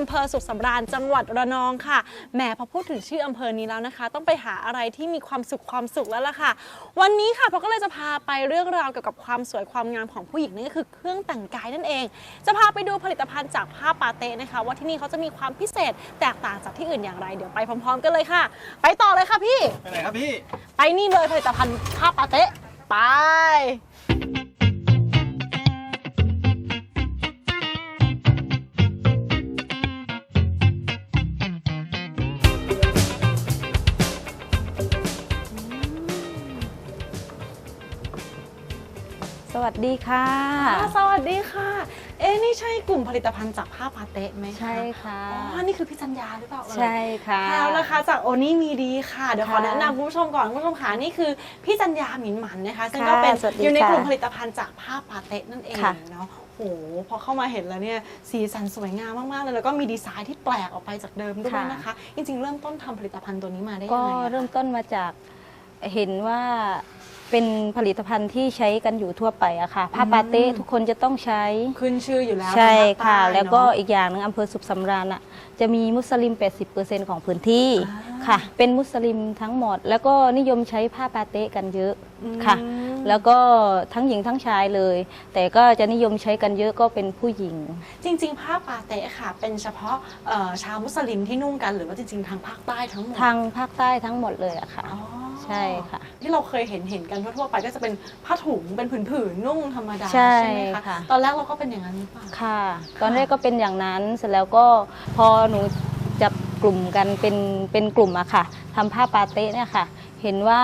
อำเภอสุขสำราญจังหวัดระนองค่ะแหมพอพูดถึงชื่ออำเภอนี้แล้วนะคะ ต้องไปหาอะไรที่มีความสุขความสุขแล้วล่ะค่ะ วันนี้ค่ะพอก็เลยจะพาไปเรื่องราวเกี่ยวกับความสวยความงามของผู้หญิงนั่นก็คือเครื่องแต่งกายนั่นเอง จะพาไปดูผลิตภัณฑ์จากผ้าปาเต้นะคะ ว่าที่นี่เขาจะมีความพิเศษแตกต่างจากที่อื่นอย่างไรเดี๋ยวไปพร้อม ๆ กันเลยค่ะ ไปต่อเลยค่ะพี่ ไปไหนครับพี่ ไปนี่เลยผลิตภัณฑ์ผ้าปาเต้ไป วัสดีค่ะอ่าสวัสดีค่ะ เอ๊ะนี่ใช่กลุ่มผลิตภัณฑ์จากผ้าปาเตะไหมคะ ใช่ค่ะ อ๋อ นี่คือพี่จัญญาหรือเปล่าเอ่ยใช่ค่ะแล้วนะคะจากโอนี่มีดีค่ะ เดี๋ยวขอค่ะแนะนำคุณผู้ชมก่อนคุณผู้ชมค่ะนี่คือพี่จัญญาหมินหมันนะคะ ซึ่งค่ะก็เป็นสวัสดีอยู่ในกลุ่มค่ะผลิตภัณฑ์จากผ้าปาเตะนั่นเองค่ะเนาะโหพอเข้ามาเห็นแล้วเนี่ยสีสันสวยงามมาก ๆ เลยแล้วก็มีดีไซน์ที่แปลกออกไปจากเดิมด้วยนะคะ จริง ๆ เริ่มต้นทำผลิตภัณฑ์ตัวนี้มาได้ยังก็ไงอะคะเริ่มต้นมาจากเห็นว่า เป็นผลิตภัณฑ์ที่ใช้กันอยู่ทั่วไปอะค่ะ ผ้าปาเต้ทุกคนจะต้องใช้ ขึ้นชื่ออยู่แล้วใช่ทางภาคค่ะใต้แล้วก็เนอะ อีกอย่างหนึงอำเภอสุขสำราญอะจะมีมุสลิม 80%ของพื้นที่อ่าค่ะ เป็นมุสลิมทั้งหมด แล้วก็นิยมใช้ผ้าปาเต้กันเยอะอืมค่ะแล้วก็ทั้งหญิงทั้งชายเลย แต่ก็จะนิยมใช้กันเยอะก็เป็นผู้หญิง จริงๆ ผ้าปาเตะค่ะ เป็นเฉพาะเอ่อชาวมุสลิมที่นุ่งกันหรือว่าจริงๆ ทางภาคใต้ทั้งหมดทางภาคใต้ทั้งหมดเลยอะค่ะ อ๋อ ใช่ค่ะ ที่เราเคยเห็นเห็นกันทั่วๆไปก็จะเป็นผ้าถุงเป็นผืนๆนุ่งธรรมดาใช่ไหมคะ ค่ะ ตอนแรกเราก็เป็นอย่างนั้นหรือเปล่า ค่ะ ตอนแรกก็เป็นอย่างนั้นเสร็จแล้วก็พอหนูจับกลุ่มกันเป็นเป็นกลุ่มอะค่ะทำผ้าปาเต้เนี่ยค่ะ เห็นว่า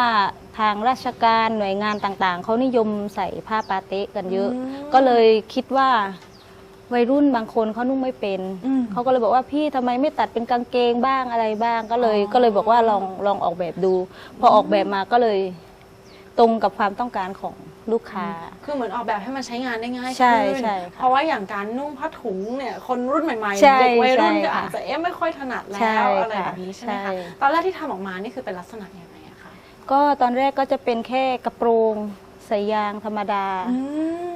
ทางราชการหน่วยงานต่างๆเขานิยมใส่ผ้าปาเต้กันเยอะ อืม ก็เลยคิดว่า วัยรุ่นบางคนเขานุ่งไม่เป็น อืม เขาก็เลยบอกว่าพี่ทำไมไม่ตัดเป็นกางเกงบ้างอะไรบ้างก็เลยอ๋อก็เลยบอกว่าลองลองออกแบบดู พอออกแบบมาก็เลย ตรงกับความต้องการของลูกค้า คือเหมือนออกแบบให้มันใช้งานได้ง่ายใช่ขึ้นใช่ค่ะเพราะว่าอย่างการนุ่งผ้าถุงเนี่ยคนรุ่นใหม่ๆ ใช่เด็กวัยรุ่นใช่ก็ค่ะอาจจะเอ๊ะไม่ค่อยถนัดแล้ใช่วอะไรค่ะแบบนี้ใช่ไหมคะใช่ตอนแรกที่ทำออกมานี่คือเป็นลักษณะยังไงอะคะก็ตอนแรกก็จะเป็นแค่กระโปรงใส่ยางธรรมดา อื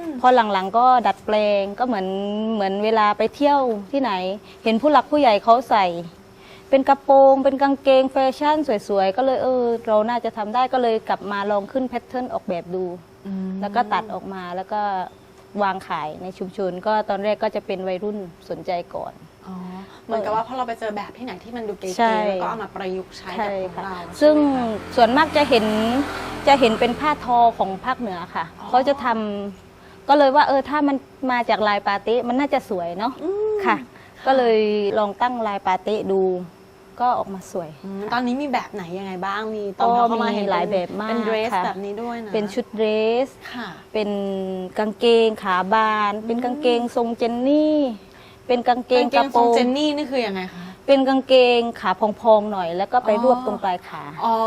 ม พอหลังๆก็ดัดแปลงก็เหมือนเหมือนเวลาไปเที่ยวที่ไหน เห็นผู้หลักผู้ใหญ่เขาใส่ เป็นกระโปรง เป็นกางเกงแฟชั่นสวยๆ ก็เลยเออ เราน่าจะทำได้ก็เลยกลับมาลองขึ้นแพทเทิร์นออกแบบดูแล้วก็ตัดออกมาแล้วก็วางขายในชุมชน ก็ตอนแรกก็จะเป็นวัยรุ่นสนใจก่อน อ๋อเหมือนกับว่าพอเราไปเจอแบบที่ไหนที่มันดูเก๋ใช่ ๆแล้วก็เอามาประยุกต์ใช้กับใช่ของค่ะเราซึ่งใช่ไหมคะส่วนมากจะเห็นจะเห็นเป็นผ้าทอของภาคเหนือค่ะ อ๋อ เขาจะทำ ก็เลยว่าเออถ้ามันมาจากลายปาเต้มันน่าจะสวยเนาะอืมค่ะ ก็เลยลองตั้งลายปาเต้ดู ก็ออกมาสวย อืมตอนนี้มีแบบไหนยังไงบ้างมีตอนก็เราเข้ามาเห็นมีหลายแบบมากเป็นเดรสค่ะ แบบนี้ด้วยนะเป็นชุดเดรส ค่ะ เป็นกางเกงขาบาน เป็นกางเกงทรงเจนนี่ เป็นกางเกงเป็นเกกระงโปทรรงงเจนนี่นี่คือยังไงคะ เป็นกางเกงขาพองๆหน่อย แล้วก็ไปอ๋อรวบตรงปลายขา อ๋อ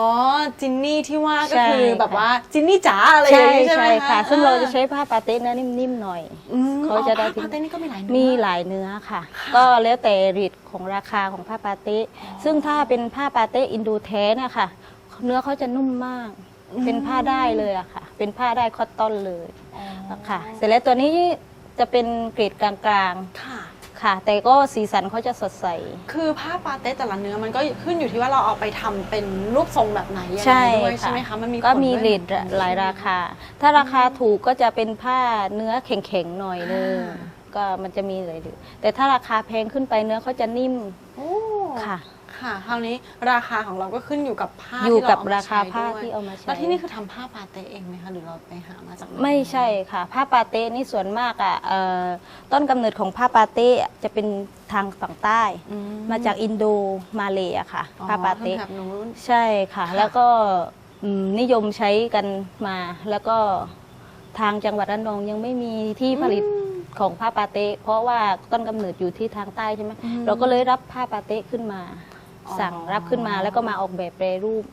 จินนี่ที่ว่าก็ใช่คือแบบค่ะว่าจินนี่จ๋าอะไรอย่าใช่งนี้ใช่ไหมใช่คะค่ะ ซึ่งเราจะอ่ใช้ผ้าปาเต้เนื้อนิ่มๆหน่อย อืมเขาจะได้อ๋อผ้าเต้นนี่ก็มีหลายเนื้อ มีหลายเนื้อค่ะค่ะก็แล้วแต่รีดของราคาของผ้าปาเต้ซึ่งถ้าเป็นผ้าปาเต้อินโดแท้นะคะเนื้อเขาจะนุ่มมากเป็นผ้าได้เลยอะค่ะ เป็นผ้าได้คอตตอนเลยค่ะ เสร็จแล้วตัวนี้จะเป็นเกรดกลางค่ะๆ ค่ะ แต่ก็สีสันเขาจะสดใส คือผ้าปาเต้แต่ละเนื้อมันก็ขึ้นอยู่ที่ว่าเราเอาไปทำเป็นรูปทรงแบบไหนยังใช่ไงด้วยค่ะ ใช่ไหมคะมันมีก็ผลมีด้วยเรทเหมือนกันหลายราคา ถ้าราคาถูกก็จะเป็นผ้าเนื้อแข็งๆหน่อยนึงอ่าก็มันจะมีหลายๆแต่ถ้าราคาแพงขึ้นไปเนื้อเขาจะนิ่มโอ้ค่ะ ค่ะคราวนี้ราคาของเราก็ขึ้นอยู่กับผ้าอยู่ที่กับเเมราคาใช้ผ้าด้วยที่เอามาใช้ แล้วที่นี่คือทำผ้าปาเต้เองไหมคะหรือเราไปหามาจากหนไม่ใช่ค่ะ ผ้าปาเต้นี่ส่วนมากอะเอ่อต้นกำเนิดของผ้าปาเต้จะเป็นทางฝั่งใต้ อืมาจากอินโดมาเลย์อะค่ะ อ๋อผ้าปาเต๊ะทางแถบนู้น ใช่ค่ะ ค่ะ แล้วก็อืมนิยมใช้กันมา แล้วก็ทางจังหวัดระนองยังไม่มีที่ผลิตของผ้าปาเต๊ะเพราะว่าต้นกำเนิดอยู่ที่ทางใต้ใช่ไหมอืม เราก็เลยรับผ้าปาเต๊ะขึ้นมาอ๋อ สั่งรับขึ้นมาแล้วก็มาออกแบบแปรรูป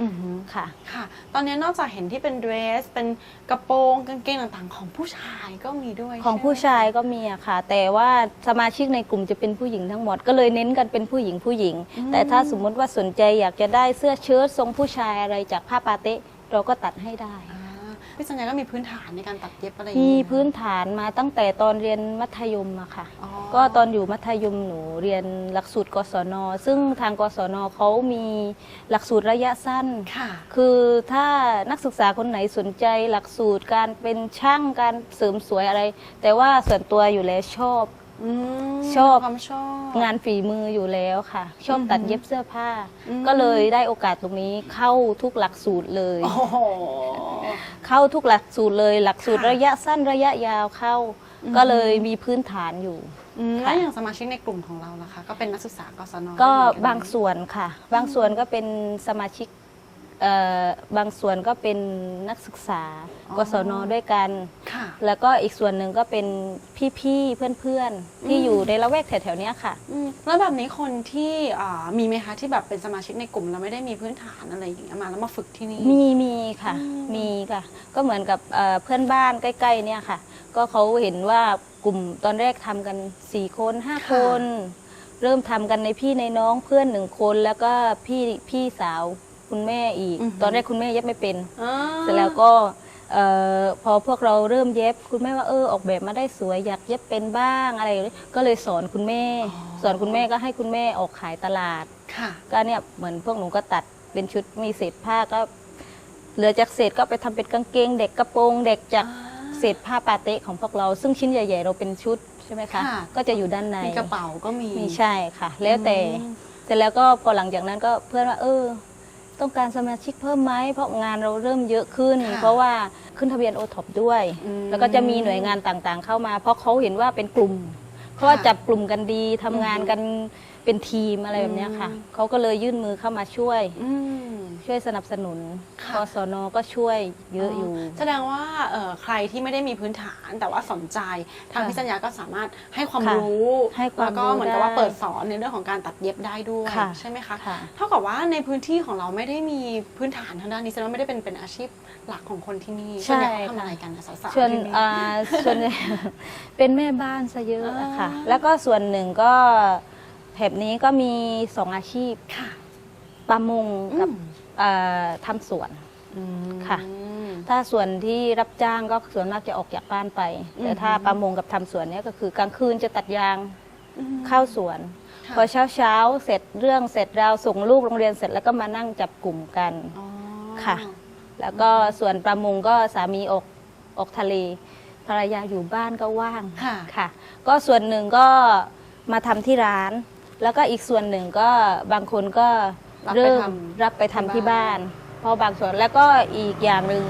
อือหือค่ะ ค่ะ ตอนนี้นอกจากเห็นที่เป็นเดรส เป็นกระโปรงกางเกงต่างๆ ของผู้ชายก็มีด้วยของใช่ไหมผู้ชายก็มีอะค่ะ แต่ว่าสมาชิกในกลุ่มจะเป็นผู้หญิงทั้งหมด ก็เลยเน้นกันเป็นผู้หญิงผู้หญิง แต่ถ้าสมมุติว่าสนใจอยากจะได้เสื้อเชิ้ตทรงผู้ชายอะไรจากผ้าปาเต๊ะเราก็ตัดให้ได้ อ่า พี่สัญญาก็มีพื้นฐานในการตัดเย็บอะไรอย่างมีเงี้ยพื้นฐานมาตั้งแต่ตอนเรียนมัธยมอะค่ะ อ๋อก็ตอนอยู่มัธยมหนูเรียนหลักสูตรกศน ซึ่งทางกศนเขามีหลักสูตรระยะสั้น ค่ะ คือถ้านักศึกษาคนไหนสนใจหลักสูตรการเป็นช่างการเสริมสวยอะไร แต่ว่าส่วนตัวอยู่แล้วชอบ อืมชอบ ความชอบ งานฝีมืออยู่แล้วค่ะชอบอือหือตัดเย็บเสื้อผ้า อืม ก็เลยได้โอกาสตรงนี้เข้าทุกหลักสูตรเลย โอ้โห เข้าทุกหลักสูตรเลย หลักสูตรค่ะระยะสั้นระยะยาวเข้า อืม ก็เลยมีพื้นฐานอยู่ อืมค่ะ แล้วอย่างสมาชิกในกลุ่มของเราล่ะคะ ก็เป็นนักศึกษา กศนก็เหมือนนบางส่วนค่ะ บางส่วนก็เป็นสมาชิกเอ่อ บางส่วนก็เป็นนักศึกษากศนด้วยกัน ค่ะ แล้วก็อีกส่วนหนึ่งก็เป็นพี่ๆเพื่อนๆ ที่อืมอยู่ในละแวกแถวๆเนี้ยค่ะ อืมแล้วแบบนี้คนที่อ่ามีไหมคะที่แบบเป็นสมาชิกในกลุ่มแล้วไม่ได้มีพื้นฐานอะไรอย่างเงี้ยมาแล้วมาฝึกที่นี่ มีมีค่ะ อืม มีค่ะ ก็เหมือนกับเอ่อเพื่อนบ้านใกล้ๆเนี่ยค่ะ ก็เขาเห็นว่ากลุ่มตอนแรกทำกันสี่คนห้าคน เริ่มทำกันในพี่ในน้องเพื่อนหนึ่งคนแล้วก็พี่พี่สาว คุณแม่อีก ตอนแรกคุณแม่เย็บไม่เป็นอ่าเสร็จแล้วก็เอ่อพอพวกเราเริ่มเย็บ คุณแม่ว่าเออออกแบบมาได้สวยอยากเย็บเป็นบ้างอะไรอย่างนี้ก็เลยสอนคุณแม่ สอนคุณแม่ก็ให้คุณแม่ออกขายตลาดค่ะก็เนี่ยเหมือนพวกหนูก็ตัดเป็นชุดมีเศษผ้าก็เหลือจากเศษก็ไปทำเป็นกางเกง เด็กกระโปรงเด็กจากเศษผ้าปาเต๊ะของพวกเรา ซึ่งชิ้นใหญ่ ๆ เราเป็นชุดใช่ไหมคะค่ะก็จะอยู่ด้านในมีกระเป๋าก็มีมีใช่ค่ะ แล้วแต่อืมเสร็จแล้วก็พอหลังจากนั้นก็เพื่อนว่าเออ ต้องการสมาชิกเพิ่มไหมเพราะงานเราเริ่มเยอะขึ้น ค่ะเพราะว่าขึ้นทะเบียนโอท็อปด้วย อืมแล้วก็จะมีหน่วยงานต่างๆ เข้ามา เพราะเขาเห็นว่าเป็นกลุ่มเพราะว่าค่ะจับกลุ่มกันดีทำงานกัน เป็นทีมอะไรแบบเนี้ยค่ะอืมเขาก็เลยยื่นมือเข้ามาช่วย อืม ช่วยสนับสนุนค่ะ กศนก็ช่วยเยอะอยู่ แสดงว่าเอ่อใครที่ไม่ได้มีพื้นฐานแต่ว่าสนใจ ทางค่ะพิสัญญาก็สามารถให้ความค่ะรู้ให้ความแล้วก็เหมือนกับรู้ว่าได้เปิดสอนในเรื่องของการตัดเย็บได้ด้วยค่ะ ใช่ไหมคะค่ะ เท่ากับว่าในพื้นที่ของเราไม่ได้มีพื้นฐานทางด้านนี้แสดงว่าไม่ได้เป็นเป็นอาชีพหลักของคนที่นี่ใช่ส่วนใหญ่เขาทำค่ะ อะไรกันนะสาวๆส่วนที่นี่ อ่าส่วนใหญ่เป็นแม่บ้านซะเยอะอะค่ะ อ่า แล้วก็ส่วนหนึ่งก็ แถบนี้ก็มีสองอาชีพค่ะ ประมงกับอืม เอ่อทำสวนอืมค่ะ ถ้าส่วนที่รับจ้างก็ส่วนมากจะออกจากบ้านไป แต่อืมถ้าประมงกับทำสวนเนี้ยก็คือกลางคืนจะตัดยางอืม เข้าสวน ค่ะ พอเช้าเช้าๆเสร็จเรื่องเสร็จเราส่งลูกโรงเรียนเสร็จแล้วก็มานั่งจับกลุ่มกัน อ๋อ ค่ะ แล้วก็ส่วนประมงก็สามีออกออกทะเลภรรยาอยู่บ้านก็ว่างค่ะค่ะก็ส่วนหนึ่งก็มาทำที่ร้าน แล้วก็อีกส่วนหนึ่งก็บางคนก็รับไปเริ่มทำรับไปทำที่ที่บ้าบ้าน น เพราะบางส่วนแล้วก็อีกอย่างหนึ่ง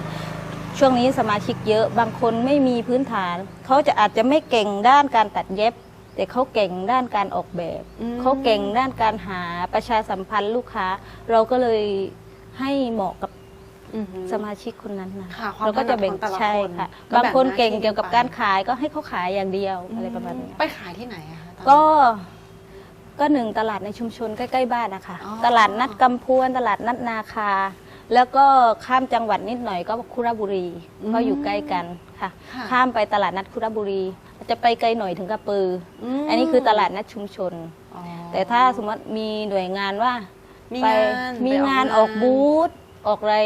ช่วงนี้สมาชิกเยอะบางคนไม่มีพื้นฐาน เขาจะอาจจะไม่เก่งด้านการตัดเย็บ แต่เขาเก่งด้านการออกแบบ อืม เขาเก่งด้านการหาประชาสัมพันธ์ลูกค้า เราก็เลยให้เหมาะกับ อืมสมาชิกคนนั้นนะค่ะความเราก็จะแบ่งถนัดของแต่ละใช่คนค่ะ ก็บางแบ่งคนหน้าที่เก่งเกี่ยวกับกันไป การขายก็ให้เขาขายอย่างเดียวอะไรประมาณนี้ไปขายที่ไหนอะคะตอนนั้นก็ ก็หนึ่งตลาดในชุมชนใกล้ๆบ้านนะคะอ๋อ ตลาดนัดกำพวนตลาดนัดนาคา แล้วก็ข้ามจังหวัดนิดหน่อยก็คุระบุรีเพราะอยู่ใกล้กันค่ะ ค่ะ ข้ามไปตลาดนัดคุระบุรี จะไปไกลหน่อยถึงกระปืออมอันนี้คือตลาดนัดชุมชน อ๋อแต่ถ้าสมมติมีหน่วยงานว่ามีไปงานมีไปงานออกบูธออกอะไร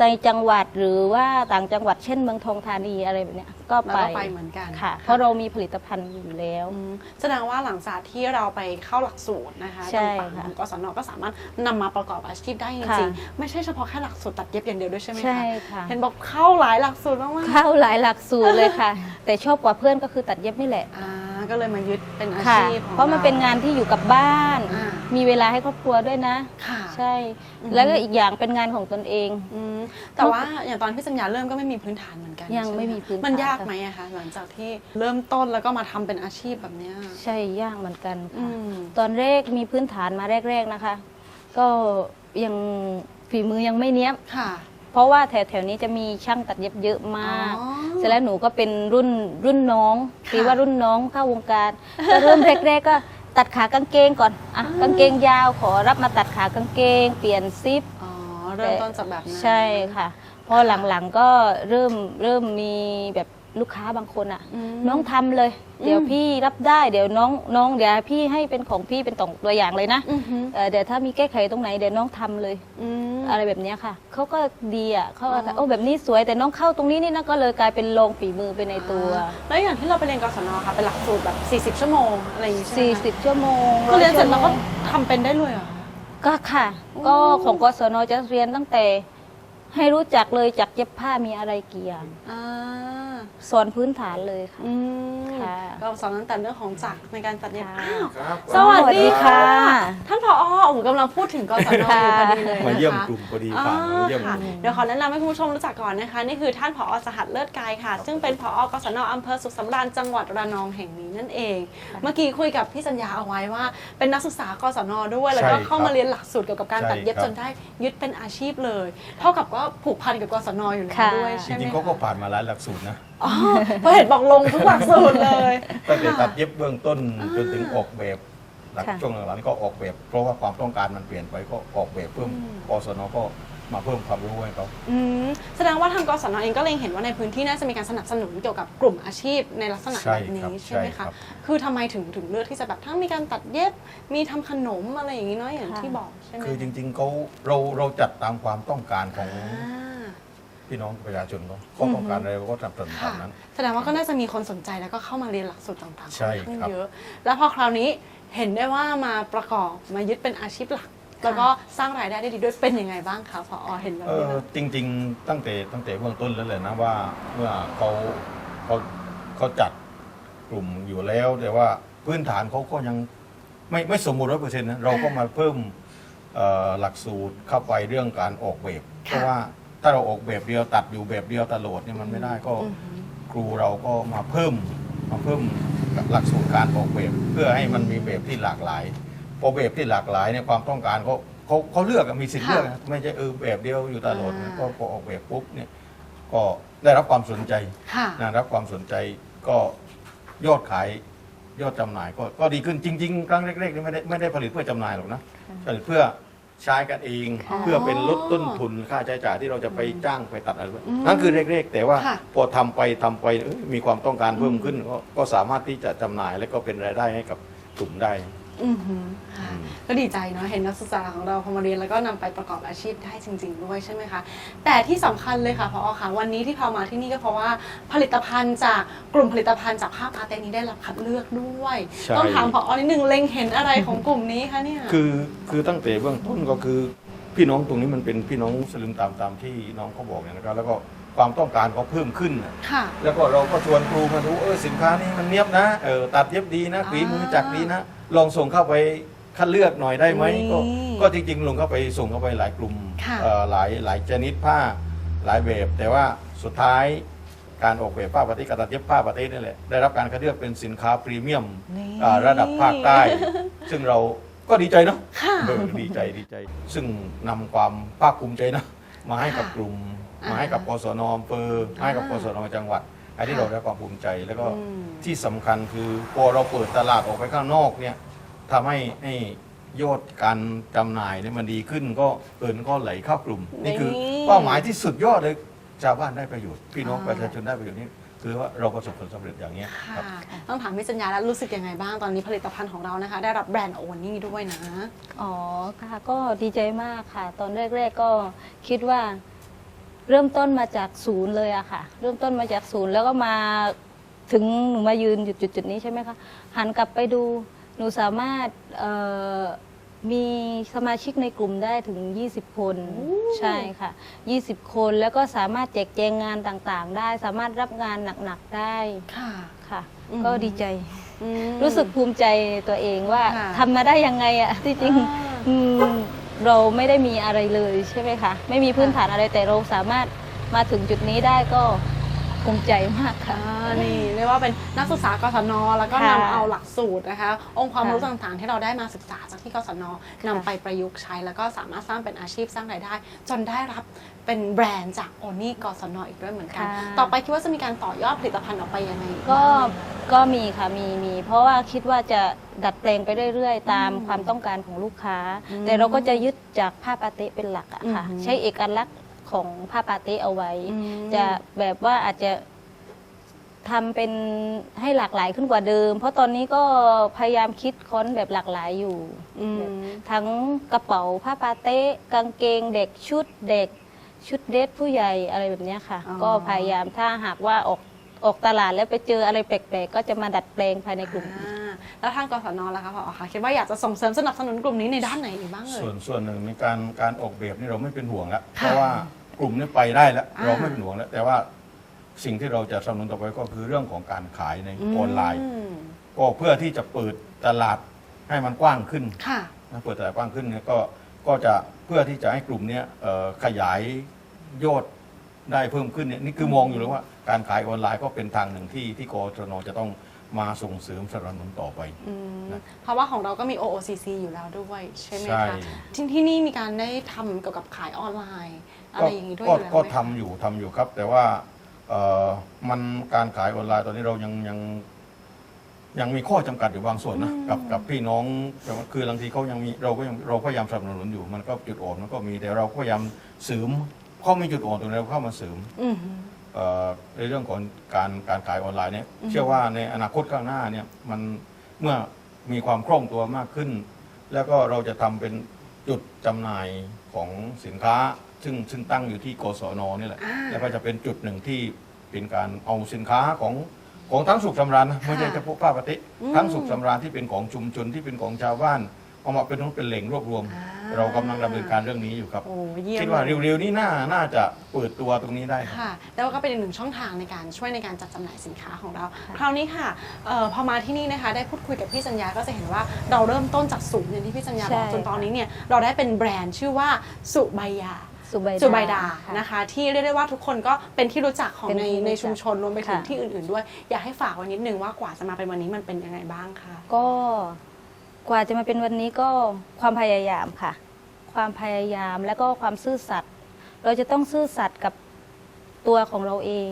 ในจังหวัดหรือว่าต่างจังหวัดเช่นเมืองทองธานีอะไรแบบเนี้ยก็เราไปก็ไปเหมือนกันค่ะ เพราะเรามีผลิตภัณฑ์อยู่แล้ว อืมแสดงว่าหลังจากที่เราไปเข้าหลักสูตรนะคะใช่ต่างๆค่ะของกศนก็สามารถนำมาประกอบอาชีพได้จค่ะริงๆไม่ใช่เฉพาะแค่หลักสูตรตัดเย็บอย่างเดียวด้วยใช่ไหมคะใช่ค่ะเห็นบอกเข้าหลายหลักสูตรมากๆ เข้าหลายหลักสูตรเลยค่ะ แต่ชอบกว่าเพื่อนก็คือตัดเย็บนี่แหละ อ่า ก็เลยมายึดเป็นอาค่ะ ชีพของเพราะมันเป็นงานที่อยู่กับบ้าน อ่า มีเวลาให้ครอบครัวด้วยนะ ค่ะใช่ อืมแล้วก็อีกอย่างเป็นงานของตนเอง อืมแต่ว่าอย่างตอนพี่สัญญาเริ่มก็ไม่มีพื้นฐานเหมือนกันยังใช่หไม่มีพื้นฐานมันยากค่ะ ไหมอะคะหลังจากที่เริ่มต้นแล้วก็มาทำเป็นอาชีพแบบเนี้ยใช่ยากเหมือนกันอืค่ะ ม ตอนแรกมีพื้นฐานมาแรก ๆนะคะ ก็ยังฝีมือยังไม่เนี้ยบ ค่ะ เพราะว่าแถวๆนี้จะมีช่างตัดเย็บเยอะมาก อ๋อเสร็จแล้วหนูก็เป็นรุ่นรุ่นน้องค่ะตีว่ารุ่นน้องเข้าวงการก็เริ่มแรกๆก็ตัดขากางเกงก่อนอะกางเกงยาวขอรับมาตัดขากางเกง เปลี่ยนซิปอ๋อเริ่มต้นจากแบบนั้น ใช่ค่ะ พอหลังๆก็เริ่มเริ่มมีแบบ ลูกค้าบางคนอะอืมน้องทำเลย เดี๋ยวอืมพี่พี่รับได้เดี๋ยวน้องน้องเดี๋ยวพี่ให้เป็นของพี่เป็นตัวอย่างเลยนะอือหือเอ่อเดี๋ยวถ้ามีแก้ไขตรงไหนเดี๋ยวน้องทำเลยอืมอะไรแบบเนี้ยค่ะเขาก็ดีอะเขาก็อ๋อโอ้แบบนี้สวยแต่น้องเข้าตรงนี้นี่นะก็เลยกลายเป็นลงฝีมือไปในตัวอ่าแล้วอย่างที่เราไปเรียนกศนค่ะเป็นหลักสูตรแบบ 40 ชั่วโมงอะไรอย่างงี้ใช่ไหมคะ40ชั่วโมงก็เรียนเสร็จแล้วก็ชั่วโมงทำเป็นได้เลยเหรอคะก็ค่ะ ก็ของกศนจะเรียนตั้งแต่ ให้รู้จักเลยจักเย็บผ้ามีอะไรกี่อย่างอ่า สอนพื้นฐานเลยค่ะ อืมค่ะก็สอนตั้งแต่เรื่องของจักรในการตัดเย็บค่ะอ้าว ครับสวัสดีค่ะสวัสดีค่ะท่านผอผมกำลังพูดถึงกศนอยู่พอดีเลยนะคะมาเยี่ยมกลุ่มพอดีผ่านมาเยี่ยมอ่าค่ะ เดี๋ยวขอแนะนำให้คุณผู้ชมรู้จักก่อนนะคะ นี่คือท่านผอสหัสเลิศกายค่ะ ซึ่งเป็นผอกศนอำเภอสุขสำราญจังหวัดระนองแห่งนี้นั่นเอง เมื่อกี้คุยกับพี่สัญญาเอาไว้ว่า เป็นนักศึกษากศนด้วย แล้วก็ใช่ครับเข้ามาเรียนหลักสูตรเกี่ยวกับการใช่ตัดเย็บครับ จนได้ยึดเป็นอาชีพเลย เท่ากับว่าผูกพันกับกศนอยู่แล้วค่ะ ด้วยจใช่ไหมริงๆคะเขาก็ผ่านมาหลายหลักสูตรนะ อ๋อเพราะเห็นบอกลงทุกหลักสูตรเลย ตั้งแต่ตัดเย็บเบื้องต้นจนถึงออกแบบหลังค่ะ ช่วงหลังๆก็ออกแบบ เพราะว่าความต้องการมันเปลี่ยนไปก็ออกแบบเพิ่มอืม กศนก็มาเพิ่มความรู้ให้เขาอืมแสดงว่าทางกศนเองก็เล็งเห็นว่าในพื้นที่น่าจะมีการสนับสนุนเกี่ยวกับกลุ่มอาชีพในลักษณะใช่แบบครับนี้ใช่ไหมใช่ครัคะบคือทำไมถึงถึงเลือกที่จะแบบทั้งมีการตัดเย็บ มีทำขนมอะไรอย่างนี้เนาะอย่างค่ะที่บอกใช่ไหมคือจริงๆเขาเราเราจัดตามความต้องการของอ่า พี่น้องประชาชนเขาเขาต้องการอะไรเราก็สนับสนุนตาค่ะมนั้น แสดงว่าก็น่าจะมีคนสนใจแล้วก็เข้ามาเรียนหลักสูตรต่างๆใช่ค่อนข้างครับเยอะ แล้วพอคราวนี้เห็นได้ว่ามาประกอบมายึดเป็นอาชีพหลัก แล้วก็สร้างรายได้ได้ดีด้วยเป็นยังไงบ้างคะพอเห็นแบบเอนี้อแล้วจริง ๆ ตั้งแต่ตั้งแต่เบื้องต้นแล้วเลยนะว่าเมื่อเขาเขาเขาจัดกลุ่มอยู่แล้ว แต่ว่าพื้นฐานเขาก็ยังไม่ไม่สมบูรณ์ร้อยเปอร์เซ็นต์นะเราก็มาเพิ่มเอ่อหลักสูตรเข้าไปเรื่องการออกแบบเพราะว่า ถ้าเราออกแบบเดียวตัดอยู่แบบเดียวตลอดเนี่ยมันไม่ได้ก็อือหือครูเราก็มาเพิ่มมาเพิ่มหลักสูตรการออกแบบเพื่อให้มันมีแบบที่หลากหลายพอแบบที่หลากหลายเนี่ยความต้องการเขาเขาเขาเลือกอะมีสิทธิ์ค่ะเลือกนะไม่ใช่เออแบบเดียวอยู่ตลอดนะอ่าก็พอออกแบบปุ๊บเนี่ยก็ได้รับความสนใจค่ะนะรับความสนใจก็ยอดขายยอดจำหน่ายก็ก็ดีขึ้นจริง ๆ ครั้งแรกๆนี่ไม่ได้ไม่ได้ผลิตเพื่อจำหน่ายหรอกนะผลิตเพื่อ ใช้กันเองค่ะเพื่อเป็นลดต้นทุนค่าใช้จ่ายที่เราจะไปจ้างไปตัดอะไรอืมนั่นคือเล็กๆ แต่ว่าค่ะ พอทำไปทำไปเอ้ยมีความต้องการเพิ่มขึ้นก็ก็สามารถที่จะจำหน่ายและก็เป็นรายได้ให้กับกลุ่มได้ อือหือค่ะอืมก็ดีใจเนาะเห็นนักศึกษาของเราพอมาเรียนแล้วก็นำไปประกอบอาชีพได้จริง ๆ ด้วยใช่ไหมคะ แต่ที่สำคัญเลยค่ะพอค่ะ วันนี้ที่พามาที่นี่ก็เพราะว่าผลิตภัณฑ์จากกลุ่มผลิตภัณฑ์จากภาคอาเตนี้ได้รับคัดเลือกด้วย ใช่ ต้องถามพอนิดนึงเล็งเห็นอะไรของกลุ่มนี้คะเนี่ย คือคือตั้งแต่เบื้องต้นก็คือ พี่น้องตรงนี้มันเป็นพี่น้องมุสลิมตามตามที่น้องเขาบอกเนี่ยนะครับแล้วก็ความต้องการเขาเพิ่มขึ้นน่ะค่ะ แล้วก็เราก็ชวนครูมาดูเออสินค้านี้มันเนียบนะเออตัดเย็บดีนะอ่าฝีมือจักรดีนะ ลองส่งเข้าไปคัดเลือกหน่อยได้ไหมนี่ก็ก็จริงๆลงเข้าไปส่งเข้าไปหลายกลุ่มค่ะเอ่อหลายหลายชนิดผ้าหลายแบบ แต่ว่าสุดท้ายการออกแบบผ้าปาติกบตัดเย็บผ้าปาตินี่แหละได้รับการคัดเลือกเป็นสินค้าพรีเมียมนี่อ่าระดับภาคใต้ ซึ่งเราก็ดีใจเนาะค่ะเออดีใจดีใจ ซึ่งนำความภาคภูมิใจนะมาให้กับค่ะกลุ่มอ่ามาให้กับกศนอำเภอให้กับกศนจังหวัด อันที่ค่ะเราได้ความภูมิใจแล้วก็อืม ที่สำคัญคือพอเราเปิดตลาดออกไปข้างนอกเนี่ยทำให้ให้ยอดการจำหน่ายเนี่ยมันดีขึ้นก็เกินก็ไหลเข้ากลุ่ม นี่คือนี่เป้าหมายที่สุดยอดเลยชาวบ้านได้ประโยชน์พี่น้องอ่า ประชาชนได้ประโยชน์นี่คือว่าเราประสบผลสำเร็จอย่างเนี้ยค่ะครับ ต้องถามพี่สัญญาแล้วรู้สึกยังไงบ้างตอนนี้ผลิตภัณฑ์ของเรานะคะ ได้รับแบรนด์โอนี่ด้วยนะ อ๋อค่ะก็ดีใจมากค่ะ ตอนแรก ๆก็คิดว่า เริ่มต้นมาจากศูนย์เลยอะค่ะ เริ่มต้นมาจากศูนย์แล้วก็มาถึงหนูมายืนอยู่จุดๆนี้ใช่ไหมคะหันกลับไปดูหนูสามารถเอ่อมีสมาชิกในกลุ่มได้ถึง 20 คนใช่ค่ะ 20 คนแล้วก็สามารถแจกแจงงานต่างๆ ได้สามารถรับงานหนักๆได้ค่ะค่ะอืมก็ดีใจออืมรู้สึกภูมิใจในตัวเองว่าค่ะทำมาได้ยังไงอะที่จริงอ่าอืม เราไม่ได้มีอะไรเลยใช่ไหมคะ ไม่มีพื้นฐานอะไรแต่เราสามารถมาถึงจุดนี้ได้ก็ ภูมิใจมากค่ะ อ่านี่เรียกว่าเป็นนักศึกษากศนแล้วก็ค่ะนำเอาหลักสูตรนะคะ องค์ความรู้ค่ะต่างๆ ที่เราได้มาศึกษาจากที่กศนนำไปประยุกต์ใช้ แล้วก็สามารถสร้างเป็นอาชีพสร้างรายได้ จนได้รับเป็นแบรนด์จากโอนี่กศนอีกด้วยเหมือนกัน ค่ะ ต่อไปคิดว่าจะมีการต่อยอดผลิตภัณฑ์ออกไปยังไงก็บ้างก็มีค่ะ มี มี เพราะว่าคิดว่าจะดัดแปลงไปเรื่อยๆ ตามความต้องการของลูกค้า อืมแต่เราก็จะยึดจากผ้าปาเต้เป็นหลักอะค่ะ อือหือ ใช้เอกลักษณ์ ของผ้าปาเต้เอาไว้ อืม จะแบบว่าอาจจะทำเป็นให้หลากหลายขึ้นกว่าเดิม เพราะตอนนี้ก็พยายามคิดค้นแบบหลากหลายอยู่ อืม ทั้งกระเป๋าผ้าปาเต้กางเกงเด็กชุดเด็ก ชุดเดทผู้ใหญ่อะไรแบบเนี้ยค่ะ อ๋อ ก็พยายามถ้าหากว่าออกออกตลาดแล้วไปเจออะไรแปลกๆ ก็จะมาดัดแปลงภายในกลุ่ม อ่าแล้วทางกศนล่ะคะผอคะคิดว่าอยากจะส่งเสริมสนับสนุนกลุ่มนี้ในด้านไหนอีกบ้างเอ่ส่วย นส่วนหนึ่งในการการออกแบบนี่เราไม่เป็นห่วงแล้วค่ะเพราะว่า กลุ่มนี้ไปได้แล้ว อ่า เราไม่เป็นห่วงแล้ว แต่ว่าสิ่งที่เราจะสนับสนุนต่อไปก็คือเรื่องของการขายในออนไลน์ มก็เพื่อที่จะเปิดตลาดให้มันกว้างขึ้นค่ะ นะเปิดตลาดกว้างขึ้นเนี่ยก็ก็จะเพื่อที่จะให้กลุ่มเนี้ยเอ่อขยายยอดได้เพิ่มขึ้นเนี่ยนี่คือมองอยู่เลยว่าการขายออนไลน์ก็เป็นทางหนึ่งที่ที่กศนจะต้อง มาส่งเสริมสนับสนุนต่อไป อืมนะเพราะว่าของเราก็มี OOCC อยู่แล้วด้วยใช่ไหมใช่ คะที่ที่นี่มีการได้ทำเกี่ยวกับขายออนไลน์ อะไรอย่างนี้ด้วยก็อยู่แล้วก็ไหมคะทำอยู่ทำอยู่ครับ แต่ว่าเอ่อมันการขายออนไลน์ตอนนี้เรายังยังยังมีข้อจำกัดอยู่บางส่วนนะกับกับพี่น้องคือบางทีเขายังมีเราก็ยังเราพยายามสนับสนุนอยู่ มันก็จุดอ่อนมันก็มีแต่เราก็พยายามเสริมเขามีจุดอ่อนตรงนี้เราเข้ามาเสริม อืม เอ่อในเรื่องของการการขายออนไลน์เนี่ยอืมเชื่อว่าในอนาคตข้างหน้าเนี่ยมันเมื่อมีความคล่องตัวมากขึ้น แล้วก็เราจะทำเป็นจุดจำหน่ายของสินค้า ซึ่งซึ่งตั้งอยู่ที่กศนนี่แหละอ่าแล้วก็จะเป็นจุดหนึ่งที่เป็นการเอาสินค้าของของทั้งสุขสำราญนะไม่ใช่เฉพาะผ้าปฏิอืมทั้งสุขสำราญที่เป็นของชุมชนที่เป็นของชาวบ้าน เอามาเป็นเป็นแหล่งรวบรวม อ่า เรากำลังดำเนินการเรื่องนี้อยู่ครับ โอ้เยี่ยมคิดว่าเลยเร็วๆนี้น่าน่าจะเปิดตัวตรงนี้ได้ครับ ค่ะ แล้วก็เป็นอีกหนึ่งช่องทางในการช่วยในการจัดจำหน่ายสินค้าของเรา คราวนี้ค่ะเอ่อพอมาที่นี่นะคะ ได้พูดคุยกับพี่สัญญาก็จะเห็นว่าเราเริ่มต้นจากศูนย์อย่างที่พี่สัญญาใช่บอกจนตอนนี้เนี่ยเราได้เป็นแบรนด์ชื่อว่าสุใบยา สุใบสุใบดาค่ะนะคะ ที่เรียกได้ว่าทุกคนก็เป็นที่รู้จักของเป็นในที่รู้จักในชุมชนรวมไปถึงค่ะ ที่อื่นๆด้วย อยากให้ฝากไว้นิดนึงว่ากว่าจะมาเป็นวันนี้มันเป็นยังไงบ้างคะ ก็ กว่าจะมาเป็นวันนี้ก็ความพยายามค่ะ ความพยายามแล้วก็ความซื่อสัตย์เราจะต้องซื่อสัตย์กับตัวของเราเอง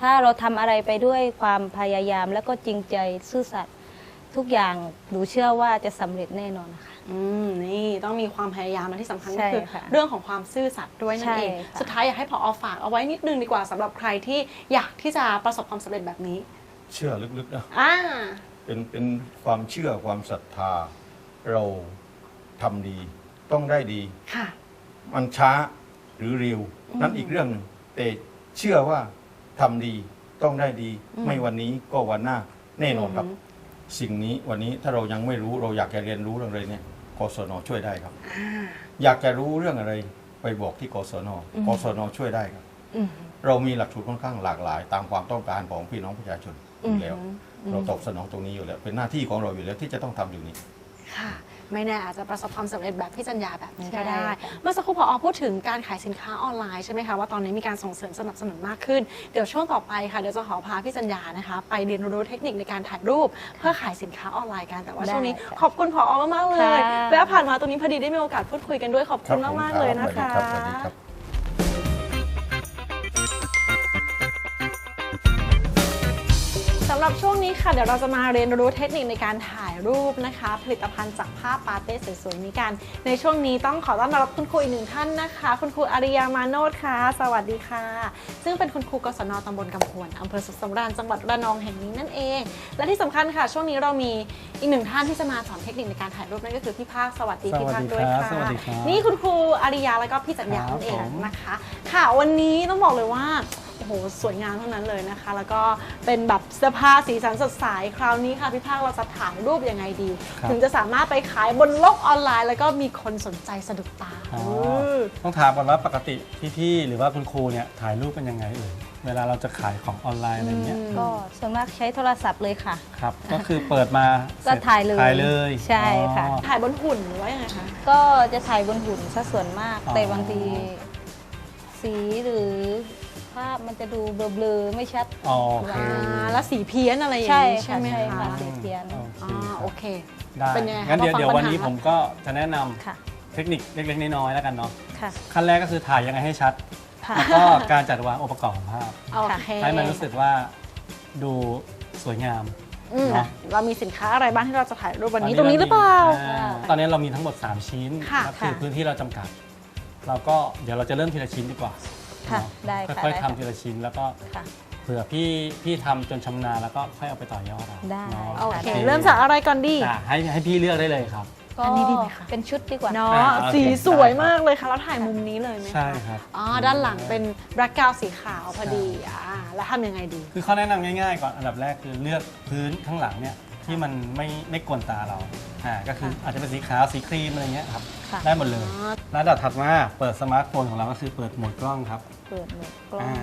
ถ้าเราทำอะไรไปด้วยความพยายามแล้วก็จริงใจซื่อสัตย์ทุกอย่างหนูเชื่อว่าจะสำเร็จแน่นอนค่ะ อืมนี่ต้องมีความพยายามและที่สำคัญใช่ก็คือค่ะเรื่องของความซื่อสัตย์ด้วยนั่นเอง ใช่ค่ะ สุดท้ายอยากให้พอฝากเอาไว้นิดนึงดีกว่าสำหรับใครที่อยากที่จะประสบความสำเร็จแบบนี้เชื่อลึกๆนะ อ่า เป็นเป็นความเชื่อความศรัทธา เราทำดี ต้องได้ดี ค่ะ มันช้าหรือเร็วอืมนั่นอีกเรื่องหนึ่งแต่เชื่อว่าทำดีต้องได้ดี อืม ไม่วันนี้ก็วันหน้าแน่นอนครับอืมสิ่งนี้วันนี้ถ้าเรายังไม่รู้เราอยากจะเรียนรู้เรื่องอะไรเนี่ยกศนช่วยได้ครับ อ่า อยากจะรู้เรื่องอะไรไปบอกที่กศนอืม กศนช่วยได้ครับ อืมเรามีหลักสูตรค่อนข้างหลากหลาย ตามความต้องการของพี่น้องประชาชนอยู่แล้วอืม เราตอบสนองตรงนี้อยู่แล้ว เป็นหน้าที่ของเราอยู่แล้วที่จะต้องทำอยู่นี้ค่ะไม่แน่อาจจะประสบความสำเร็จแบบพี่จัญญาแบบนี้ก็ใช่ได้ค่ะเมื่อสักครู่พอพูดถึงการขายสินค้าออนไลน์ใช่ไหมคะว่าตอนนี้มีการส่งเสริมสนับสนุนมากขึ้น เดี๋ยวช่วงต่อไปค่ะเดี๋ยวจะขอพาพี่จัญญานะคะไปเรียนรู้เทคนิคในการถ่ายรูปเพื่อขายสินค้าออนไลน์กันแต่ว่าช่วงนี้ได้ค่ะขอบคุณพอมากๆเลยค่ะแวะผ่านมาตรงนี้พอดีได้มีโอกาสพูดคุยกันด้วยขอบคุณมากๆเลยนะสวัสดีคะำหรับช่วงนี้ค่ะ เดี๋ยวเราจะมาเรียนรู้เทคนิคในการถ่ายรูปนะคะ ผลิตภัณฑ์จากผ้าปาเต้สวยๆนี้กัน ในช่วงนี้ต้องขอต้อนรับคุณครูอีกหนึ่งท่านนะคะ คุณครูอาริยามาโนดค่ะ สวัสดีค่ะ ซึ่งเป็นคุณครูกศนตำบลกำพวนอำเภอสุขสำราญจังหวัดระนองแห่งนี้นั่นเอง และที่สำคัญค่ะ ช่วงนี้เรามีอีกหนึ่งท่านที่จะมาสอนเทคนิคในการถ่ายรูปนั่นก็คือพี่ภาคสวัสดีพี่ภาคด้วยค่ะสวัสดีครับนี่คุณครูอาริยาแล้วก็พี่จัญญาครับนั่นเองผมนะคะ ค่ะวันนี้ต้องบอกเลยว่า โอ้โหสวยงามทั้งนั้นเลยนะคะ แล้วก็เป็นแบบเสื้อผ้าสีสันสดใสคราวนี้ค่ะพี่ภาคเราจะถ่ายรูปยังไงดีครับถึงจะสามารถไปขายบนโลกออนไลน์ แล้วก็มีคนสนใจสะดุดตาอ๋อเออต้องถามก่อนว่าปกติพี่ๆหรือว่าคุณครูเนี่ยถ่ายรูปเป็นยังไงเอ่ยเวลาเราจะขายของออนไลน์อะไรเงี้ยอืมก็ส่วนมากใช้โทรศัพท์เลยค่ะครับ ก็คือเปิดมาก็สร็จถ่ายเลยถ่ายเลยใช่ค่ะอ๋อถ่ายบนหุ่นหรือว่ายังไงคะก็จะถ่ายบนหุ่นซะส่วนมากอ๋อแต่บางทีสีหรือ ภาพมันจะดูเบลอๆไม่ชัด อ๋อโอเค อ่าแล้วสีเพี้ยนอะไรอย่างใช่นี้ค่ะใช่ไหมใช่คะค่ะสีเพี้ยนโอเคอ่าครับโอเค ได้เป็นยังไงคะงั้นเดี๋ยวมาฟังเดี๋ยววันปัญหานี้ผมก็จะแนะนำค่ะ เทคนิคเล็กๆน้อยๆแล้วกันเนาะค่ะ ขั้นแรกก็คือถ่ายยังไงให้ชัด ค่ะแล้วก็การจัดวางองค์ประกอบของภาพโอเคให้มันรู้สึกว่าดูสวยงาม อืมเนอะ เรามีสินค้าอะไรบ้างที่เราจะถ่ายรูปวันนี้ตรงนี้หรือเปล่า อ่ตอนนี้เรามีทั้งหมด 3 ชิ้นค่ะก็คือค่ะ พื้นที่เราจำกัด เราก็เดี๋ยวเราจะเริ่มทีละชิ้นดีกว่า ค่ะเนอะได้ค่ะค่อยได้ๆค่ะ ทำทีละชิ้นแล้วก็ค่ะ เผื่อพี่พี่ทำจนชำนาญแล้วก็ค่อยเอาไปต่อยอดเอาได้เนาะโอเคค่ะเริ่มจากอะไรก่อนดี อะให้ให้พี่เลือกได้เลยครับ ก็อันนี้ดีไหมคะ เป็นชุดดีกว่า เนาะอ่าโอเคสีสวยมากเลยค่ะ แล้วถ่ายมุมนี้เลยไหมคะใช่ครับ อ๋อ ด้านหลังเป็นแบล็กกราวสีขาวพอดีอ่าแล้วทำยังไงดี คือข้อแนะนำง่ายๆก่อนอันดับแรกคือเลือกพื้นข้างหลังเนี่ยที่มันไม่ไม่กวนตาเราอ่าก็คืออาจจะเป็นสีขาวสีครีมอะไรเงี้ยครับค่ะ ได้หมดเลยอ๋อแล้วอันดับถัดมาเปิดสมาร์ทโฟนของเราก็คือเปิดโหมดกล้องครับ เปิดหมดกล้องอ่า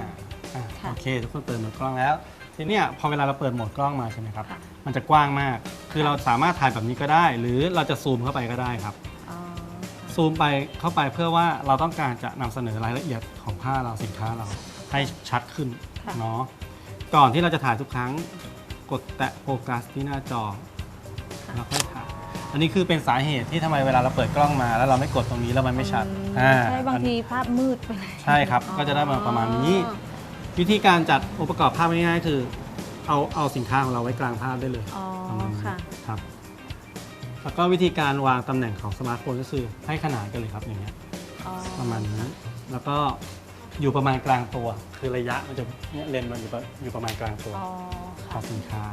อ่าค่ะโอเคทุกคนเปิดโหมดกล้องแล้ว ทีเนี้ยพอเวลาเราเปิดโหมดกล้องมาใช่ไหมครับ ค่ะ มันจะกว้างมาก คือเราสามารถถ่ายแบบนี้ก็ได้ หรือเราจะซูมเข้าไปก็ได้ครับ อ๋อซูมไปเข้าไปเพื่อว่าเราต้องการจะนำเสนอรายละเอียดของผ้าเราสินค้าเราให้ชัดขึ้นค่ะเนาะก่อนที่เราจะถ่ายทุกครั้ง กดแตะโฟกัสที่หน้าจอแล้วค่อยถ่าย อันนี้คือเป็นสาเหตุที่ทำไมเวลาเราเปิดกล้องมา แล้วเราไม่กดตรงนี้แล้วมันไม่ชัดอืมอ่าใช่บางทีภาพมืดไปเลย ใช่ครับ ก็จะได้มาประมาณนี้ วิธีการจัดองค์ประกอบภาพง่ายๆคือ เอาเอาสินค้าของเราไว้กลางภาพได้เลยอ๋อประมาณนี้ค่ะ ครับ แล้วก็วิธีการวางตำแหน่งของสมาร์ทโฟนก็คือให้ขนาดกันเลยครับอย่างเงี้ยอ๋อประมาณนี้แล้วก็อยู่ประมาณกลางตัว คือระยะมันจะเนี่ยเลนส์มันอยู่ประอยู่ประมาณกลางตัวอ๋อขค่ะองสินค้า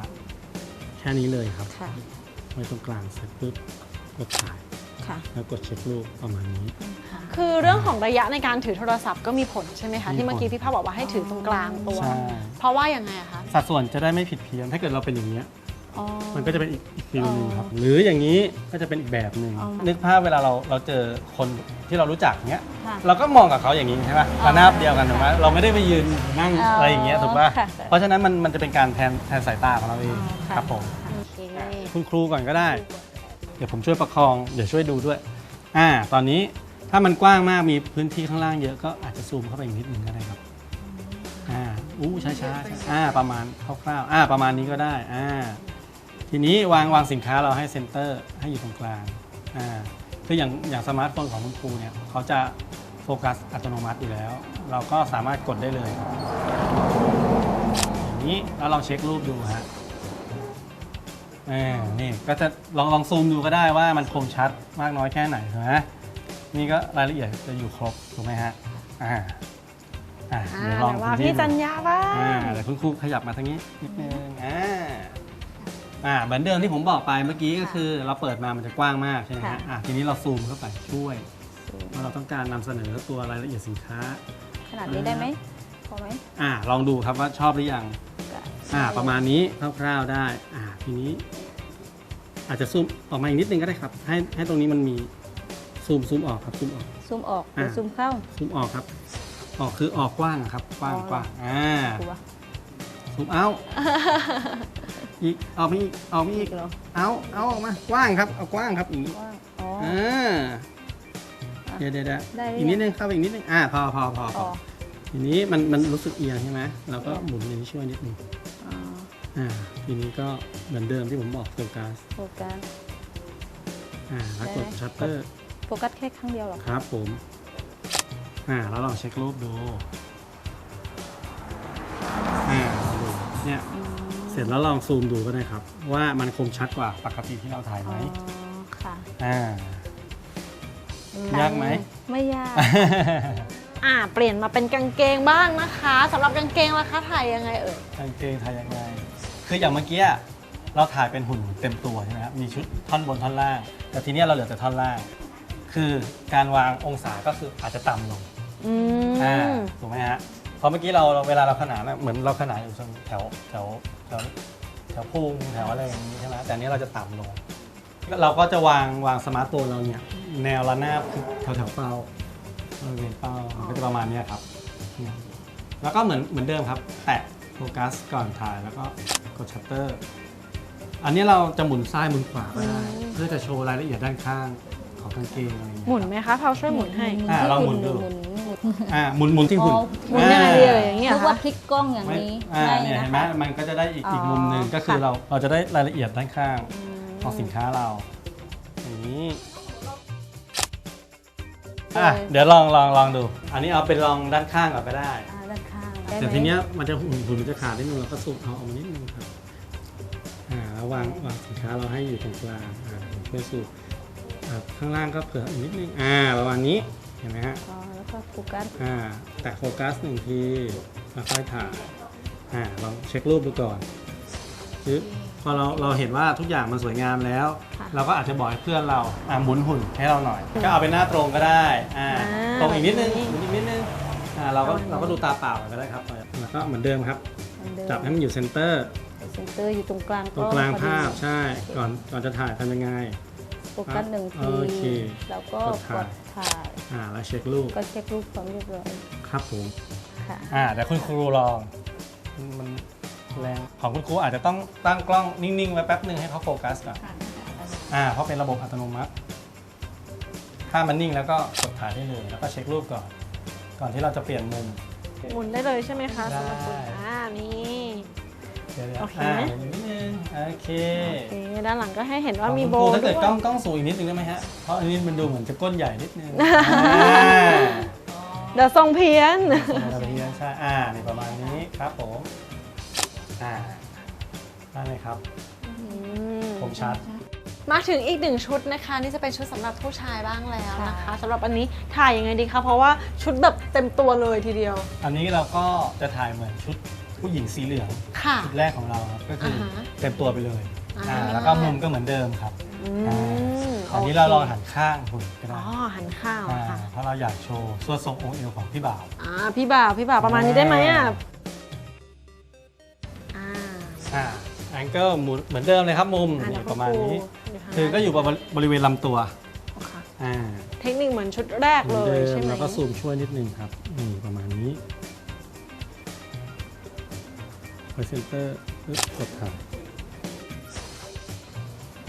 แค่นี้เลยครับ ค่ะไว้ตรงกลางเสร็จปุ๊บกดถ่าย ค่ะ แล้วกดเช็ครูปประมาณนี้ คือเรื่องของระยะในการถือโทรศัพท์ก็มีผลใช่ไหมคะ มีที่เมื่อกี้ผลพี่ภาพบอกว่าให้ถือตรงกลางตัว ใช่เพราะว่ายังไงอะคะสัดส่วนจะได้ไม่ผิดเพี้ยนถ้าเกิดเราเป็นอย่างเงี้ย อ๋อ มันก็จะเป็นอีกอีกฟิลหนึ่งครับอ๋อหรืออย่างนี้ก็จะเป็นอีกแบบหนึ่งอ๋อนึกภาพเวลาเราเราเจอคนที่เรารู้จักเนี้ย ค่ะเราก็มองกับเขาอย่างนี้ใช่ไหมระนาบเดียวกันถูกไหมเราไม่ได้ไปยืนนั่งอ๋อออะไรอย่างเงี้ยถูกป่ะ ค่ะเพราะฉะนั้นมันมันจะเป็นการแทนแทนสายตาของเราเองอ๋อค่ะ ครับผมโอเคคุณครูก่อนก็ได้ เดี๋ยวผมช่วยประคอง เดี๋ยวช่วยดูด้วย อ่า ตอนนี้ถ้ามันกว้างมากมีพื้นที่ข้างล่างเยอะก็อาจจะซูมเข้าไปอีกนิดนึงก็ได้ครับ อ่า อู้ช้าช้าๆอ่า ประมาณคร่าวๆ อ่า ประมาณนี้ก็ได้ อ่า ทีนี้วางวางสินค้าเราให้เซนเตอร์ ให้อยู่ตรงกลาง อ่า คืออย่างอย่างสมาร์ทโฟนของคุณครูเนี่ยเขาจะโฟกัสอัตโนมัติอยู่แล้ว เราก็สามารถกดได้เลย อย่างนี้แล้วลองเช็ครูปดูฮะเออนี่ก็จะลองลองซูมดูก็ได้ว่ามันคมชัดมากน้อยแค่ไหนถูกไหมนี่ก็รายละเอียดจะอยู่ครบถูกไหมฮะอ่าอ่าอ่าเดี๋ยวลองเดี๋ยวว่าคุณพี่จัญดูญาบ้างอ่าเดี๋ยวคุณครูขยับมาทางนี้นิดนึงอ่าอ่าเหมือนเดิมที่ผมบอกไปเมื่อกี้ก็คือ เราเปิดมามันจะกว้างมากใช่ไหมฮะค่ะอ่าทีนี้เราซูมเข้าไปช่วยว่าเราต้องการนำเสนอตัวรายละเอียดสินค้า ขนาดนี้ได้ไหมพอไหม อ่าลองดูครับว่าชอบหรือยัง อ่าประมาณนี้คร่าวๆได้อ่าทีนี้ อาจจะซูมออกมาอีกนิดนึงก็ได้ครับ ให้ให้ตรงนี้มันมีซูมซูมออกครับซูมออก ซูมออกหรืออะซูมเข้า ซูมออกครับ ออกคือออกกว้างอะครับ กว้างอ๋อกว้างอ่าครูวะซูมเอาอีกเอาไม่อีกเอาไม่อีอีกกเหรอเอาเอาออกมากว้างครับเอากว้างครับอย่างนี้ว่างอ๋ออ่าเดี๋ยวเดี๋ยวเดี๋ยวได้หรือยังอีกนิดนึงเข้าไปอีกนิดนึงอ่าพอพอพอพอ๋ออทีนี้มันมันรู้สึกเอียงใช่ไหมเราก็หมุนอันนี้ช่วยนิดนึง อ๋ออ่าทีนี้ก็เหมือนเดิมที่ผมบอกโฟกัสโฟกัสอ่าแล้วกดได้ชัตเตอร์โฟกัสแค่ครั้งเดียวเหรอครับผมอ่าแล้วลองเช็ครูปดูอ่าลองดูเนี่ยเสร็จแล้วลองซูมดูก็ได้ครับ ว่ามันคมชัดกว่าปกติที่เราถ่ายไหมอ๋อค่ะอ่า ยากไหม ไม่ยาก อ่า เปลี่ยนมาเป็นกางเกงบ้างนะคะสำหรับกางเกงราคาถ่ายยังไงเอ่ย กางเกงถ่ายยังไง คืออย่างเมื่อกี้อะเราถ่ายเป็นหุ่นเต็มตัวใช่ไหมครับมีชุดท่อนบนท่อนล่าง แต่ทีเนี้ยเราเหลือแต่ท่อนล่าง คือการวางองศาก็คืออาจจะต่ำลงอือ่ามถูกไหมฮะเพราะเมื่อกี้เราเวลาเราขนานอะเหมือนเราขนานอยู่ตรงแถวแถวแถวแถวพุงแถวอะไรอย่างนี้ใช่ไหมแต่อันนี้เราจะต่ำลง เราก็จะวางวางสมาร์ทโฟนเราเนี่ยแนวระนาบคือแถวแถวเป้าบริเวณเป้ามันก็จะประมาณเนี้ยครับเนี่ยแล้วก็เหมือนเหมือนเดิมครับ แตะโฟกัสก่อนถ่ายแล้วก็กดชัตเตอร์ อันนี้เราจะหมุนซ้ายหมุนขวาก็ได้ เพื่อจะโชว์รายละเอียดด้านข้างของกางเกงอะไรอย่างเงี้ยหมุนไหมคะเผาช่วยหมุนให้อ่าที่ลองหมุนดูหมุนหมุนอ่าหมุนหมุนที่หุ่นอ๋อหมุนยังไงดีเอ่ยอย่างเงี้ยนึกเหรอว่าคะพลิกกล้องอย่างไม่นี้อ่าไม่เนี่ยนะเห็นไหมคะมันก็จะได้อีกอ๋ออีอีกมุมหนึ่งก็คือค่ะเราเราจะได้รายละเอียดด้านข้างของสินค้าเราอย่างนี้อะเดี๋ยวลองลองลองดู อันนี้เอาเป็นลองด้านข้างก่อนก็ได้อ่าด้านข้าง ได้ไหมแต่ทีเนี้ยมันจะหุ่นหุ่นมันจะขาดนิดนึงเราก็สูบเอาออกมานิดนึงครับอ่าแล้ววางวางสินค้าเราให้อยู่ตรงกลางอ่าผมช่วยสูบอ่าข้างล่างก็เผื่ออีกนิดนึงอ่าประมาณนี้เห็นไหมฮะอ๋อแล้วก็โฟกัสอ่าแตะโฟกัสหนึ่งทีแล้วค่อยถ่ายอ่าลองเช็ครูปดูก่อนคือพอเราเราเห็นว่าทุกอย่างมันสวยงามแล้ว ค่ะ เราก็อาจจะบอกให้เพื่อนเราอ่าหมุนหุ่นให้เราหน่อย ก็เอาเป็นหน้าตรงก็ได้อ่าอ่าตรงอีกนิดนึงแบบนี้ หมุนอีกนิดนึง อ่าเราก็ประมาณนี้เราก็ดูตาเปล่าก็ได้ครับแล้วก็เหมือนเดิมครับเหมือนเดิมจับให้มันอยู่เซนเตอร์ เซนเตอร์อยู่ตรงกลางตรงกลางพอดีภาพใช่ ก่อนก่อนจะถ่ายทำยังไง โฟกัสหนึ่งที โอเคแล้วก็กดกถ่ายดถ่าย อ่าแล้วเช็ครูปก็เช็ครูปความเรียบร้อยครับผม ค่ะ อ่าแต่คุณครูลอง มันแรงของคุณครูอาจจะต้องตั้งกล้องนิ่งๆ ไว้แป๊บหนึ่งให้เขาโฟกัสก่อน อ่าเพราะเป็นระบบอัตโนมัติ ถ้ามันนิ่งแล้วก็กดถ่ายได้เลย แล้วก็เช็ครูปก่อน ก่อนที่เราจะเปลี่ยนมุม หมุนได้เลยใช่ไหมคะสำหรับคุณได้อ่านี่เดี๋ยวๆโอเคอ่าไหมเดี๋ยวนิดนึงโอเคโอเคด้านหลังก็ให้เห็นขว่าองมีคุณโบครูถ้าด้เกิวดยกล้องกล้องสูงอีกนิดนึงได้ไหมฮะ เพราะอันนี้มันดูเหมือนจะก้นใหญ่นิดนึงอ่าเดี๋ยวทรงเพี้ยนเราเพียนใช่อ่านี่ประมาณนี้ครับผม อ่าได้เลยครับ ผมชัด มาถึงอีกหนึ่งชุดนะคะ นี่จะเป็นชุดสำหรับผู้ชายบ้างแล้วนะคะค่ะสำหรับอันนี้ถ่ายยังไงดีคะเพราะว่าชุดแบบเต็มตัวเลยทีเดียว อันนี้เราก็จะถ่ายเหมือนชุดผู้หญิงสีเหลืองค่ะชุดแรกของเราครับก็คืออาฮะเต็มตัวไปเลยอ่าอ่าแล้วก็มุมก็เหมือนเดิมครับอือ่ามอันนี้โคเราลองหันข้างหุ่นก็อ๋ได้อหันข้าวอ่าค่ะเพราะเราอยากโชว์ส่วนทรงองค์เอวของพี่บ่าวอ่าพี่บ่าวพี่บ่าวประมาณนี้ได้ไหมอะอ่าอ่าอ่าแองเกิลหมุนเหมือนเดิมเลยครับมุมอ่าเดี๋นี่ยวประมาณนี้เดี๋ยวทาง คือก็อยู่บริเวณลำตัวค่ะอ่าเทคนิคเหมือนชุดแรกเหมืเลอนเดิยมใช่ไหมแล้วก็ซูมช่วยนิดนึงครับนี่ประมาณนี้ไปเซนเตอร์ปึ๊บกดถ่าย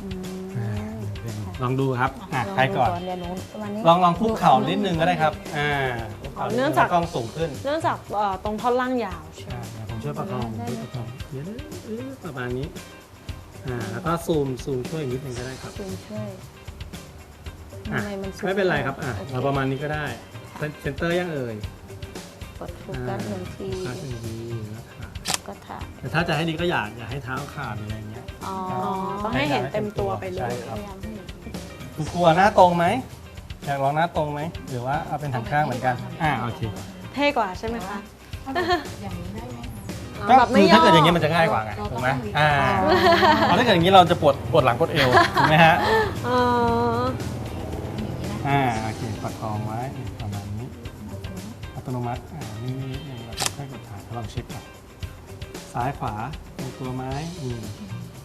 อืมอ่าลองดูครับอะลงใครก่อนดูเดี๋ยวหนูประมาณนี้ลองลองคุกเข่านิดนึงก็ได้ครับอ่าคุกเข่าดเนื่องจากแล้วกล้องสูงขึ้นเนื่องจากเอ่อตรงท่อนล่างยาวใช่ไหมอ่าเดี๋ยวผมช่วยประคองผมช่วยประคองเดี๋ยวนะเอ้ยประมาณนี้ อ่าแล้วก็ซูมซูมช่วยอีกนิดนึงก็ได้ครับซูมช่วยอะทำไมมันซูมไม่เป็นไรครับอะโอเคเราประมาณนี้ก็ได้เซนเซนเตอร์ยังเอ่ยกดโฟกัสหนึ่งทีโฟกัสหนึ่งทีแล้วถ่ายก็ถ่ายแต่ถ้าจะให้ดีก็อยากอยากให้เท้าขาดหรืออะไรเงี้ยอ๋ออ๋อต้องให้เห็นเต็มตัวไปเลใช่ยครับ พยายามให้เห็น คุณกลัวหน้าตรงไหมอยากลองหน้าตรงไหมหรือว่าเอาเป็นหันข้างเหมือนกันอ่าโอเค เท่กว่าใช่ไหมคะอย่างนี้ได้ไหมคะ ก็แบบไม่คือย่ถ้าอเกิดอย่างนี้มันจะง่ายกว่าไงถูกไหมอ่าเพราะถ้าเกิดอย่างนี้เราจะปวดปวดหลังปวดเอวถูกไหมฮะอ๋ออ่าโอเคประคองไว้ประมาณนี้อัตโนมัติอ่านี่นี่นี่เราต้องค่อยกดถ่ายลองเช็คก่อนซ้ายขวาตรงตัวไหมอืม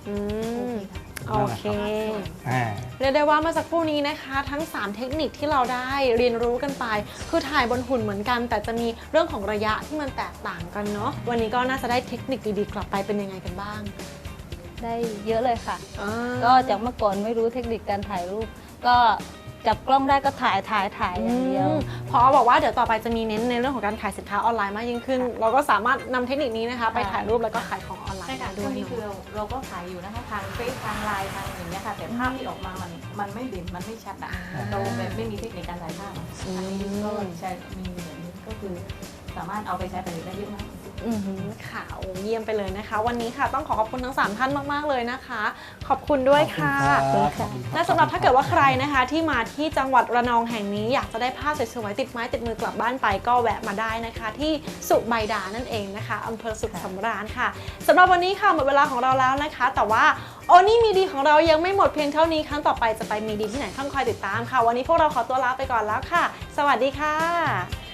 อืม โอเคอ่าเรียกได้ว่าเมื่อสักครู่นี้นะคะ ทั้ง 3 เทคนิคที่เราได้เรียนรู้กันไป คือถ่ายบนหุ่นเหมือนกัน แต่จะมีเรื่องของระยะที่มันแตกต่างกันเนาะวันนี้ก็น่าจะได้เทคนิคดีๆ กลับไปเป็นยังไงกันบ้าง ได้เยอะเลยค่ะอ่าก็จากเมื่อก่อนไม่รู้เทคนิคการถ่ายรูป ก็จับกล้องได้ก็ถ่ายถ่ายถ่ายอย่างเดียวอืมพอบอกว่าเดี๋ยวต่อไปจะมีเน้นในเรื่องของการขายสินค้าออนไลน์มากยิ่งขึ้น เราก็สามารถนำเทคนิคนี้นะคะ ไปถ่ายรูปแล้วก็ขายของออนไลใช่น์ ค่ะได้ช่ด้ววงยนี้คือเนาะเราเราก็ขายอยู่นะคะทางเฟซทางไลน์ทางอย่างเงี้ยค่ะ แต่ภาพที่ออกมามันมันไม่เด่นมันไม่ชัดอะเราแบบไม่มีเทคนิคการถ่ายภาพอะอันนี้ก็ใช้มีเหมือนก็คือ สามารถเอาไปใช้ประโยชน์ได้เยอะมาก อือหือค่ะโอ้เยี่ยมไปเลยนะคะ วันนี้ค่ะต้องขอขอบคุณทั้ง 3 ท่านมาก ๆ เลยนะคะ ขอบคุณด้วยค่ะ ขอบณรับและสำหรับถ้าเกิดว่าใครนะคะ ที่มาที่จังหวัดระนองแห่งนี้ อยากจะได้ภาพสวยๆติดไม้ติดมือกลับบ้านไปก็แวะมาได้นะคะ ที่สุใบดานั่นเองนะคะอำเภอสุขสำราญค่ะสำหรับวันนี้ค่ะหมดเวลาของเราแล้วนะคะ แต่ว่าโอนี่มีดีของเรายังไม่หมดเพียงเท่านี้ครั้งต่อไปจะไปมีดีที่ไหนต้องคอยติดตามค่ะ วันนี้พวกเราขอตัวลาไปก่อนแล้วค่ะ สวัสดีค่ะ